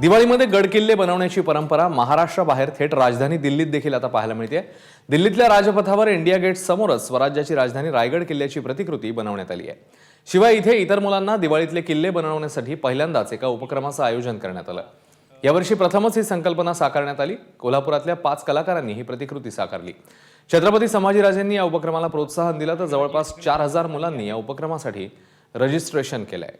दिवाळीमध्ये गडकिल्ले बनवण्याची परंपरा महाराष्ट्राबाहेर थेट राजधानी दिल्लीत देखील आता पाहायला मिळते दिल्लीतल्या राजपथावर इंडिया गेट समोरच स्वराज्याची राजधानी रायगड किल्ल्याची प्रतिकृती बनवण्यात आली आहे. शिवाय इथे इतर मुलांना दिवाळीतले किल्ले बनवण्यासाठी पहिल्यांदाच एका उपक्रमाचं आयोजन करण्यात आलं. यावर्षी प्रथमच ही संकल्पना साकारण्यात आली. कोल्हापुरातल्या पाच कलाकारांनी ही प्रतिकृती साकारली. छत्रपती संभाजीराजेंनी या उपक्रमाला प्रोत्साहन दिलं तर जवळपास चार हजार मुलांनी या उपक्रमासाठी रजिस्ट्रेशन केलंय.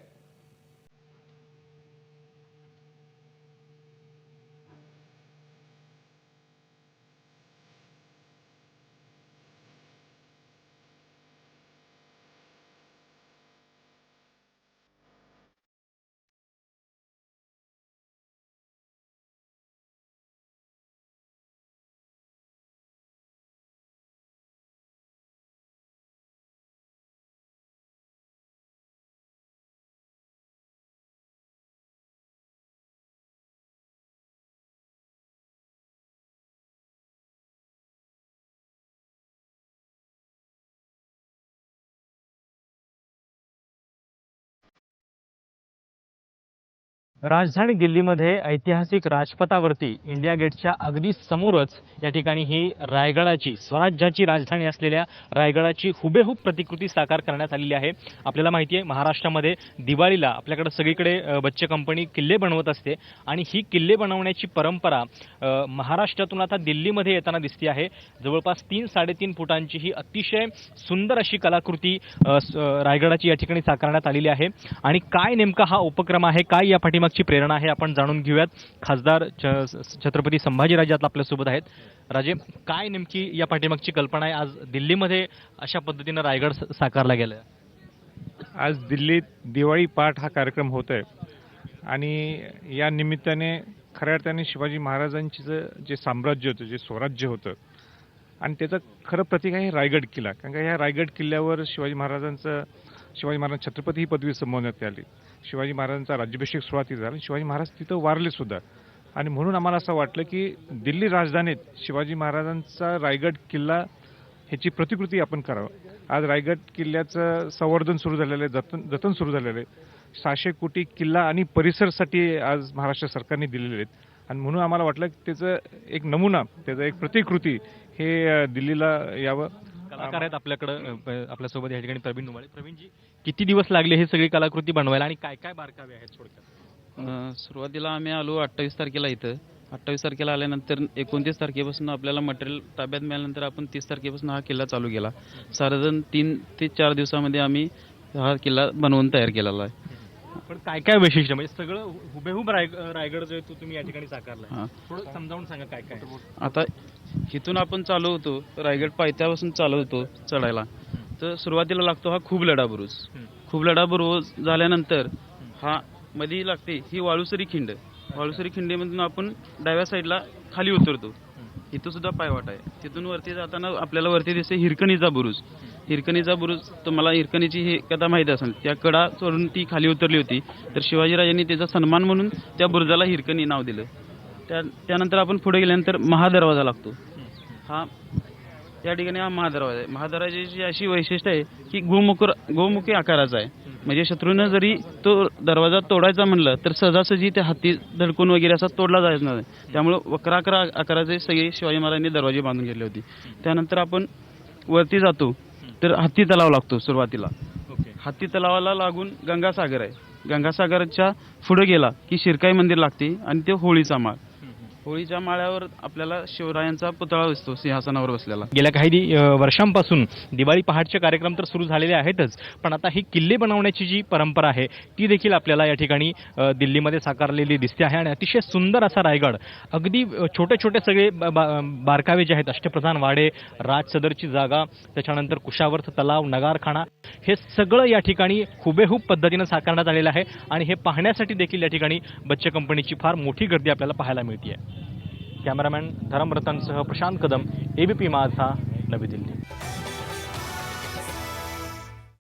राजधानी दिल्लीमध्ये ऐतिहासिक राजपथावरती इंडिया गेटच्या अगदी समोरच या ठिकाणी ही रायगडाची स्वराज्याची राजधानी असलेल्या रायगडाची हुबेहूब प्रतिकृती साकार करण्यात आलेली आहे. आपल्याला माहिती आहे महाराष्ट्रामध्ये दिवाळीला आपल्याकडे सगळीकडे बच्चे कंपनी किल्ले बनवत असते आणि ही किल्ले बनवण्याची परंपरा महाराष्ट्रातून आता दिल्लीमध्ये येताना दिसते आहे. जवळपास तीन साडेतीन फुटांची ही अतिशय सुंदर अशी कलाकृती रायगडाची या ठिकाणी साकारण्यात आलेली आहे. आणि काय नेमका हा उपक्रम आहे काय या कोणाची प्रेरणा आहे आपण जाणून घेऊयात. खासदार छ- छत्रपती संभाजीराजे आता आपल्यासोबत आहेत. राजे काय नेमकी या पाठीमागची कल्पना आहे? आज दिल्लीमध्ये अशा पद्धतीनं रायगड स- साकारला गेला आज दिल्लीत दिवाळी पाठ हा कार्यक्रम होत आहे आणि या निमित्ताने खऱ्या अर्थाने शिवाजी महाराजांचं जे साम्राज्य होतं जे स्वराज्य होतं आणि त्याचं खरं प्रतीक आहे रायगड किल्ला. कारण का ह्या रायगड किल्ल्यावर शिवाजी महाराजांचं शिवाजी महाराज छत्रपती ही पदवी संबोधण्यात आली. शिवाजी महाराजांचा राज्याभिषेक सुरुवात झाला. शिवाजी महाराज तिथं वारले सुद्धा. आणि म्हणून आम्हाला असं वाटलं की दिल्ली राजधानीत शिवाजी महाराजांचा रायगड किल्ला ह्याची प्रतिकृती आपण करावं. आज रायगड किल्ल्याचं संवर्धन सुरू झालेलं आहे जतन जतन सुरू झालेलं आहे. सहाशे कोटी किल्ला आणि परिसरसाठी आज महाराष्ट्र सरकारने दिलेले आहेत. आणि म्हणून आम्हाला वाटलं की त्याचं एक नमुना त्याचं एक प्रतिकृती हे दिल्लीला यावं. कलाकार आहेत आपल्याकडं आपल्यासोबत या ठिकाणी प्रवीण नुमाळे. प्रवीणजी किती दिवस लागले हे सगळी कलाकृती बनवायला आणि काय काय बारकावे आहेत थोडक्यात? सुरुवातीला आम्ही आलो अठ्ठावीस तारखेला इथं. अठ्ठावीस तारखेला आल्यानंतर एकोणतीस तारखेपासून आपल्याला मटेरियल ताब्यात मिळाल्यानंतर आपण तीस तारखेपासून हा किल्ला चालू केला. साधारण तीन ते चार दिवसामध्ये आम्ही हा किल्ला बनवून तयार केलेला आहे. पण काय काय वैशिष्ट्य? म्हणजे सगळं हुबेहूब राय रायगड जो आहे तो तुम्ही या ठिकाणी साकारला हा. थोडं समजावून सांगा काय काय आता इथून आपण चालू होतो. रायगड पायथ्यापासून चालू होतो चढायला. तर सुरुवातीला लागतो हा खूप लढा बुरुज. हम्म. खूप लढा बुरुज झाल्यानंतर हा मध्ये लागते ही वाळुसरी खिंड. वाळुसरी खिंडीमधून आपण डाव्या साईडला खाली उतरतो. इथं सुद्धा पायवाट आहे. तिथून वरती जाताना आपल्याला वरती दिसते हिरकणीचा बुरुज. हिरकणीचा बुरुज तुम्हाला हिरकणीची ही कथा माहिती असेल. त्या कडा चढून ती खाली उतरली होती. तर शिवाजीराजांनी त्याचा सन्मान म्हणून त्या बुरुजाला हिरकणी नाव दिलं. त्या त्यानंतर आपण पुढे गेल्यानंतर महादरवाजा लागतो. हा त्या ठिकाणी हा महादरवाजा आहे. महादरवाजाची अशी वैशिष्ट्य आहे की गोमुख गोमुखी आकाराचा आहे. म्हणजे शत्रूनं जरी तो दरवाजा तोडायचा म्हणलं तर सहजासहजी ते हाती धडकून वगैरे असा तोडला जायचा नाही. त्यामुळं वक्राकर आकाराचे सगळे शिवाजी महाराजांनी दरवाजे बांधून घेतले होते. त्यानंतर आपण वरती जातो तर हत्ती तलाव लागतो सुरुवातीला. हत्ती तलावाला लागून गंगासागर आहे. गंगासागरच्या पुढे गेला की शिरकाई मंदिर लागते आणि ते होळीचा माळ. होळीच्या माळ्यावर आपल्याला शिवरायांचा पुतळा दिसतो सिंहासनावर बसलेला. गेल्या काही दि- अ, वर्षांपासून दिवाळी पहाटचे कार्यक्रम तर सुरू झालेले आहेतच पण आता ही किल्ले बनवण्याची जी परंपरा आहे ती देखील आपल्याला या ठिकाणी अ, दिल्लीमध्ये साकारलेली दिसते आहे आणि अतिशय सुंदर असा रायगड. अगदी अ, छोटे छोटे सगळे ब- बा- बारकावे जे आहेत अष्टप्रधान वाडे राज सदरची जागा त्याच्यानंतर कुशावर्थ तलाव नगारखाना हे सगळं या ठिकाणी हुबेहूब पद्धतीनं साकारण्यात आलेलं आहे आणि हे पाहण्यासाठी देखील या ठिकाणी बच्चे कंपनीची फार मोठी गर्दी आपल्याला पाहायला मिळते कॅमेरामॅन धरमरतनसह प्रशांत कदम एबीपी माझा नवी दिल्ली.